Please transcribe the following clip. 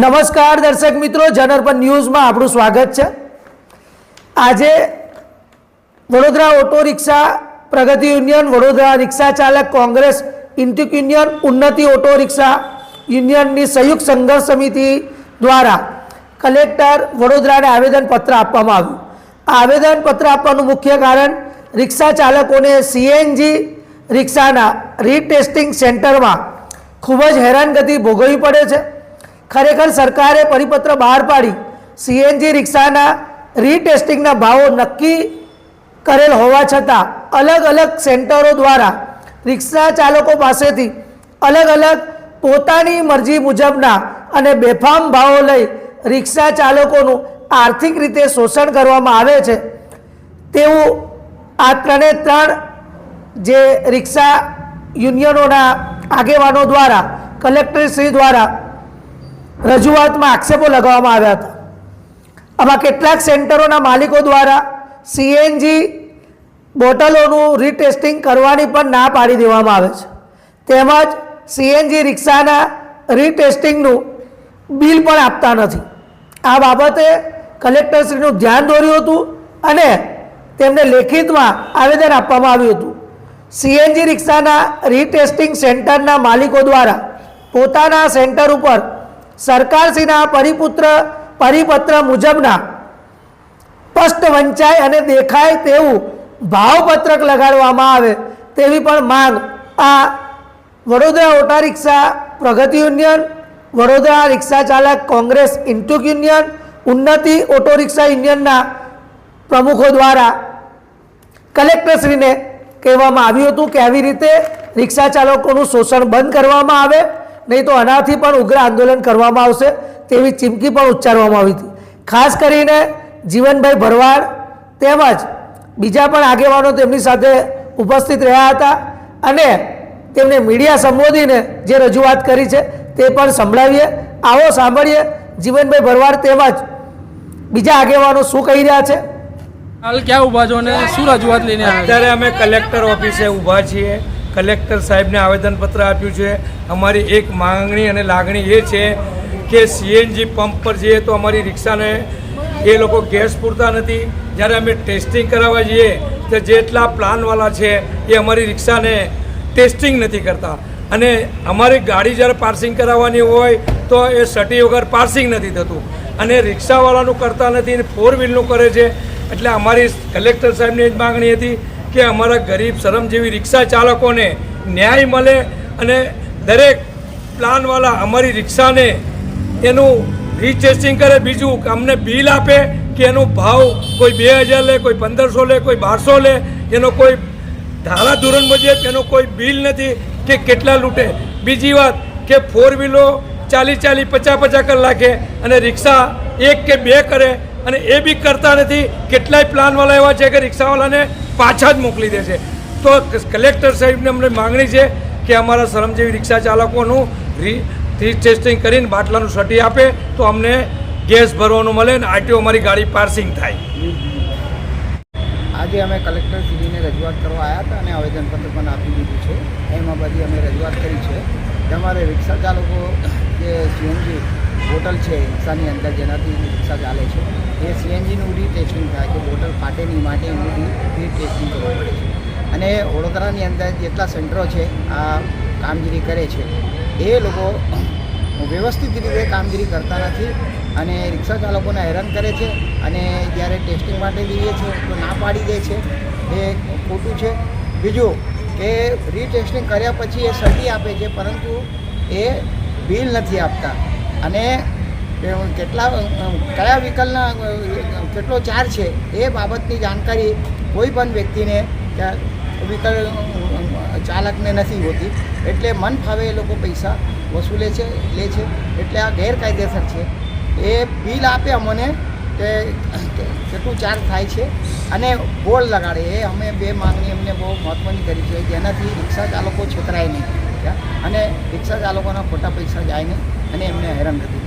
નમસ્કાર દર્શક મિત્રો જનરપન ન્યૂઝમાં આપણું સ્વાગત છે. આજે Vadodara auto rickshaw Pragati union, Vadodara rickshaw ચાલક Congress, INTUC union, Unnati auto rickshaw યુનિયનની સંયુક્ત સંઘર્ષ સમિતિ દ્વારા કલેક્ટર વડોદરાને આવેદનપત્ર આપવામાં આવ્યું. આ આવેદનપત્ર આપવાનું મુખ્ય કારણ, રિક્ષા ચાલકોને સીએનજી રિક્ષાના રીટેસ્ટિંગ સેન્ટરમાં ખૂબ જ હેરાનગતિ ભોગવવી પડે છે. ખરેખર સરકારે પરિપત્ર બહાર પાડી સીએનજી રિક્ષાના રીટેસ્ટિંગના ભાવો નક્કી કરેલ હોવા છતાં અલગ અલગ સેન્ટરો દ્વારા રિક્ષા ચાલકો પાસેથી અલગ અલગ પોતાની મરજી મુજબના અને બેફામ ભાવો લઈ રિક્ષા ચાલકોનું આર્થિક રીતે શોષણ કરવામાં આવે છે. તેવું આ ત્રણે ત્રણ જે રિક્ષા યુનિયનોના આગેવાનો દ્વારા, કલેક્ટરશ્રી દ્વારા રજૂઆતમાં આક્ષેપો લગાવવામાં આવ્યા હતા. આમાં કેટલાક સેન્ટરોના માલિકો દ્વારા સીએનજી બોટલોનું રીટેસ્ટિંગ કરવાની પણ ના પાડી દેવામાં આવે છે. તેમજ સીએનજી રિક્ષાના રીટેસ્ટિંગનું બિલ પણ આપતા નથી. આ બાબતે કલેક્ટરશ્રીનું ધ્યાન દોર્યું હતું અને તેમને લેખિતમાં આવેદન આપવામાં આવ્યું હતું. સીએનજી રિક્ષાના રીટેસ્ટિંગ સેન્ટરના માલિકો દ્વારા પોતાના સેન્ટર ઉપર સરકારશ્રીના પરિપુત્ર, પરિપત્ર મુજબના સ્પષ્ટ વંચાય અને દેખાય તેવું ભાવપત્રક લગાડવામાં આવે તેવી પણ માંગ આ Vadodara auto rickshaw Pragati union, Vadodara rickshaw ચાલક Congress INTUC union, Unnati auto rickshaw યુનિયનના પ્રમુખો દ્વારા કલેક્ટરશ્રીને કહેવામાં આવ્યું હતું કે આવી રીતે રિક્ષા ચાલકોનું શોષણ બંધ કરવામાં આવે નહીં તો આનાથી પણ ઉગ્ર આંદોલન કરવામાં આવશે તેવી ચીમકી પણ ઉચ્ચારવામાં આવી હતી. ખાસ કરીને જીવનભાઈ ભરવાડ તેમજ બીજા પણ આગેવાનો તેમની સાથે ઉપસ્થિત રહ્યા હતા અને તેમને મીડિયા સંબોધીને જે રજૂઆત કરી છે તે પણ સંભળાવીએ. આવો સાંભળીએ જીવનભાઈ ભરવાડ તેમજ બીજા આગેવાનો શું કહી રહ્યા છે? હાલ ક્યાં ઊભા છો ને શું રજૂઆત લઈને અત્યારે અમે કલેક્ટર ઓફિસે ઊભા છીએ. કલેક્ટર સાહેબને આવેદનપત્ર આપ્યું છે. અમારી એક માંગણી અને લાગણી એ છે કે સીએનજી પંપ પર જઈએ તો અમારી રિક્ષાને એ લોકો ગેસ પૂરતા નથી. જ્યારે અમે ટેસ્ટિંગ કરાવવા જઈએ, તો જેટલા પ્લાનવાળા છે, એ અમારી રિક્ષાને ટેસ્ટિંગ નથી કરતા. અને અમારી ગાડી જ્યારે પાર્સિંગ કરાવવાની હોય, તો એ સટી વગર પાર્સિંગ નથી થતું. અને રિક્ષાવાળાનું કરતા નથી અને ફોર વ્હીલનું કરે છે. એટલે અમારી કલેક્ટર સાહેબની જ માગણી હતી કે અમારા ગરીબ શરમજીવી રિક્ષા ચાલકોને ન્યાય મળે અને દરેક પ્લાનવાળા અમારી રિક્ષાને એનું રીચેસ્ટિંગ કરે, બીજું અમને બિલ આપે કે એનો ભાવ કોઈ બે હજાર લે, કોઈ પંદરસો લે, કોઈ બારસો લે, એનો કોઈ ધારા ધોરણ મુજબ એનો કોઈ બિલ નથી કે કેટલા લૂંટે. બીજી વાત કે ફોર વ્હીલો ચાલી ચાલી પચાસ પચાસ કલાકે અને રિક્ષા એક કે બે કરે અને એ બી કરતા નથી. કેટલાય પ્લાનવાળા એવા છે કે રિક્ષાવાળાને પાછા જ મોકલી દે છે. તો કલેક્ટર સાહેબને અમને માગણી છે કે અમારા શ્રમજીવી રિક્ષા ચાલકોનું રી ટેસ્ટિંગ કરીને બાટલાનું સટી આપે તો અમને ગેસ ભરવાનું મળે ને આરટીઓ અમારી ગાડી પાર્સિંગ થાય. આજે અમે કલેક્ટર શ્રીને રજૂઆત કરવા આવ્યા હતા અને આવેદનપત્ર પણ આપી દીધું છે. એમાં બધી અમે રજૂઆત કરી છે. કે અમારે રિક્ષા ચાલકો જે સીએનજી હોટલ છે, રિક્ષાની અંદર જેનાથી રિક્ષા ચાલે છે એ સીએનજીનું ટેસ્ટિંગ થાય કે બોટલ ફાટે નહીં માટે એનું ટેસ્ટિંગ કરવું પડે છે. અને વડોદરાની અંદર જેટલા સેન્ટરો છે, આ કામગીરી કરે છે, એ લોકો વ્યવસ્થિત રીતે કામગીરી કરતા નથી અને રિક્ષા ચાલકોને હેરાન કરે છે અને જ્યારે ટેસ્ટિંગ માટે જઈએ છીએ તો ના પાડી દે છે. એ ખોટું છે. બીજું કે રીટેસ્ટિંગ કર્યા પછી એ સર્ટી આપે છે, પરંતુ એ બિલ નથી આપતા. અને એ કેટલા કયા વ્હીકલના કેટલો ચાર્જ છે એ બાબતની જાણકારી કોઈ પણ વ્યક્તિને વ્હીકલ ચાલકને નથી હોતી. એટલે મન ફાવે એ લોકો પૈસા વસૂલે છે, લે છે. એટલે આ ગેરકાયદેસર છે. એ બિલ આપે અમને કે કેટલું ચાર્જ થાય છે અને બોર્ડ લગાડે. એ અમે બે માંગણી અમને બહુ મહત્ત્વની કરી છે જેનાથી રિક્ષા ચાલકો છેતરાય નહીં. અને રિક્ષા ચાલકોના ખોટા પૈસા જાય નહીં અને એમને હેરાન નથી